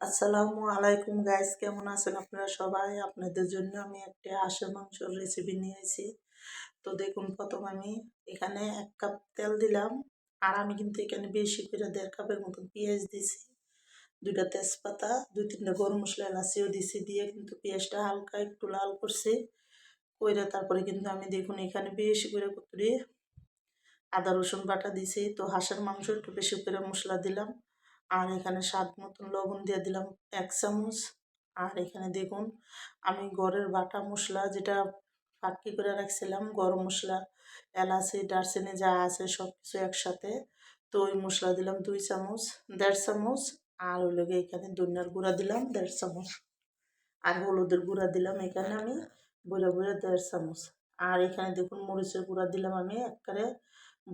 আসসালামু আলাইকুম গাইস কেমন আছেন আপনারা সবাই? আপনাদের জন্য আমি একটা হাঁসের মাংসর রেসিপি নিয়েছি। তো দেখুন, প্রথম আমি এখানে এক কাপ তেল দিলাম, আর আমি কিন্তু এখানে বেশি করে দেড় কাপের মতন পেঁয়াজ দিছি, দুইটা তেজপাতা, দুই তিনটা গরম মশলা, এলাচিও দিছি, দিয়ে কিন্তু পেঁয়াজটা হালকা একটু লাল করছি, কইরা তারপরে কিন্তু আমি দেখুন এখানে বেশি করে কুতুরি আদা রসুন বাটা দিছি। তো হাঁসের মাংস একটু বেশি করে মশলা দিলাম আর এখানে স্বাদ মতন লবণ দিয়ে দিলাম এক চামচ। আর এখানে দেখুন, আমি ঘরের বাটা মশলা যেটা ফাটকি করে রাখছিলাম, গরম মশলা, এলাচি, দারচিনি যা আছে সব কিছু একসাথে, তো ওই মশলা দিলাম দুই চামচ, দেড় চামচ, আর ওই লগে এখানে দুনিয়ার গুঁড়া দিলাম দেড় চামচ। আর হলুদের গুঁড়া দিলাম এখানে আমি বইরা বইরা দেড় চামচ। আর এখানে দেখুন মরিচের গুঁড়া দিলাম আমি একবারে।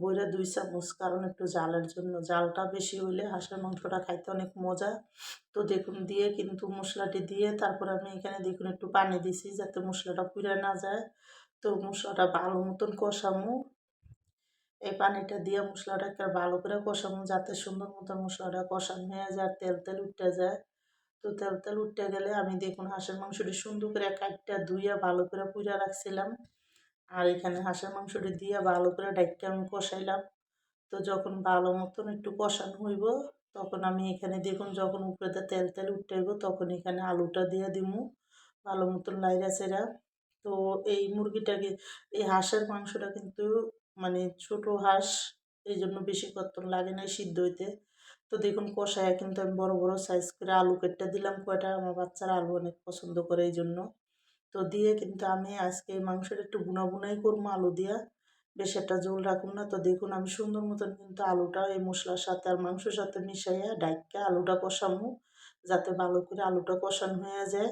বইরা দুই চামচ, কারণ একটু জালের জন্য। জালটা বেশি হইলে হাঁসের মাংসটা খাইতে অনেক মজা। তো দেখুন দিয়ে কিন্তু মশলাটি দিয়ে তারপর আমি এখানে দেখুন একটু পানি দিছি যাতে মশলাটা পুড়ে না যায়। তো মশলাটা ভালো মতন কষামু। এই পানিটা দিয়ে মশলাটা একটা ভালো করে কষামু যাতে সুন্দর মতন মশলাটা কষানো হয়ে যায়, তেল তেল উঠতে যায়। তো তেল তেল উঠতে গেলে আমি দেখুন হাঁসের মাংসটি সুন্দর করে কাটটা ধুইয়া ভালো করে পুড়ে রাখছিলাম। আর এখানে হাঁসের মাংসটি দিয়ে ভালো করে ডাইকটা আমি কষাইলাম। তো যখন ভালো মতন একটু কষানো হইব, তখন আমি এখানে দেখুন যখন উপরেতে তেল তেল উঠতে হইব, তখন এখানে আলুটা দিয়ে দিমু ভালো মতন লাইরা সেরা তো এই মুরগিটাকে, এই হাঁসের মাংসটা কিন্তু মানে ছোট হাঁস এই জন্য বেশি কতন লাগে না সিদ্ধ হইতে। তো দেখুন কষায় কিন্তু আমি বড় বড় সাইজ করে আলু কেটে দিলাম, কয়টা? আমার বাচ্চারা আলু অনেক পছন্দ করে এই জন্য তো দিয়ে কিন্তু আমি আজকে এই মাংসটা একটু বুনা বুনাই করব আলু দিয়া। বেশ একটা জোল রাখুন না তো দেখুন আমি সুন্দর মতন কিন্তু আলুটা এই মশলার সাথে আর মাংসের সাথে মিশাইয়া ডাইকা আলুটা কষামু যাতে ভালো করে আলুটা কষানো হয়ে যায়।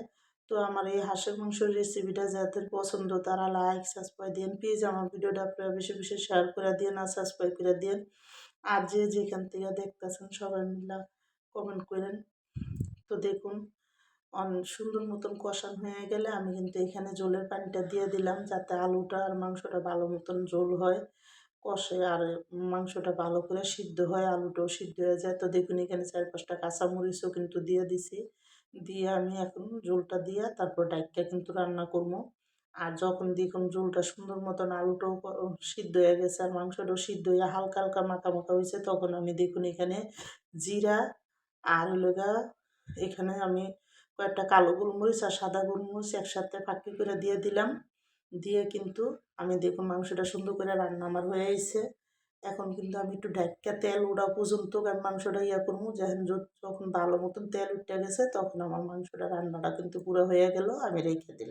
তো আমার এই হাঁসের মাংসের রেসিপিটা যাদের পছন্দ তারা লাইক সাবস্ক্রাইব দিন প্লিজ আমার ভিডিওটা আপনারা বেশি বেশি শেয়ার করে দিন আর সাবস্ক্রাইব করে দিন। আর যে যেখান থেকে দেখতেছেন সবাই মিলা কমেন্ট করেন। তো দেখুন সুন্দর মতন কষান হয়ে গেলে আমি কিন্তু এখানে জলের পানিটা দিয়ে দিলাম যাতে আলুটা আর মাংসটা ভালো মতন ঝোল হয়, কষে আর মাংসটা ভালো করে সিদ্ধ হয়, আলুটাও সিদ্ধ হয়ে যায়। তো দেখুন এখানে চার পাঁচটা কাঁচামরিচও কিন্তু দিয়ে দিছি। দিয়ে আমি এখন ঝোলটা দিয়ে তারপর ডাইকটা কিন্তু রান্না করব। আর যখন দেখুন ঝোলটা সুন্দর মতন আলুটাও সিদ্ধ হয়ে গেছে আর মাংসটাও সিদ্ধ হয়ে হালকা হালকা মাখা মাখা হয়েছে, তখন আমি দেখুন এখানে জিরা আর হলো এখানে আমি কয়েকটা কালো গোলমরিচ আর সাদা গোলমরিচ একসাথে ফাঁকি করে দিয়ে দিলাম। দিয়ে কিন্তু আমি দেখুন মাংসটা সুন্দর করে রান্না আমার হয়ে গেছে এখন কিন্তু আমি একটু ঢাকা তেল ওড়া পর্যন্ত আমি মাংসটা ইয়া করব। যখন ভালো মতন তেল উঠে গেছে তখন আমার মাংসটা রান্নাটা কিন্তু পুরো হয়ে গেল, আমি রেখে দিলাম।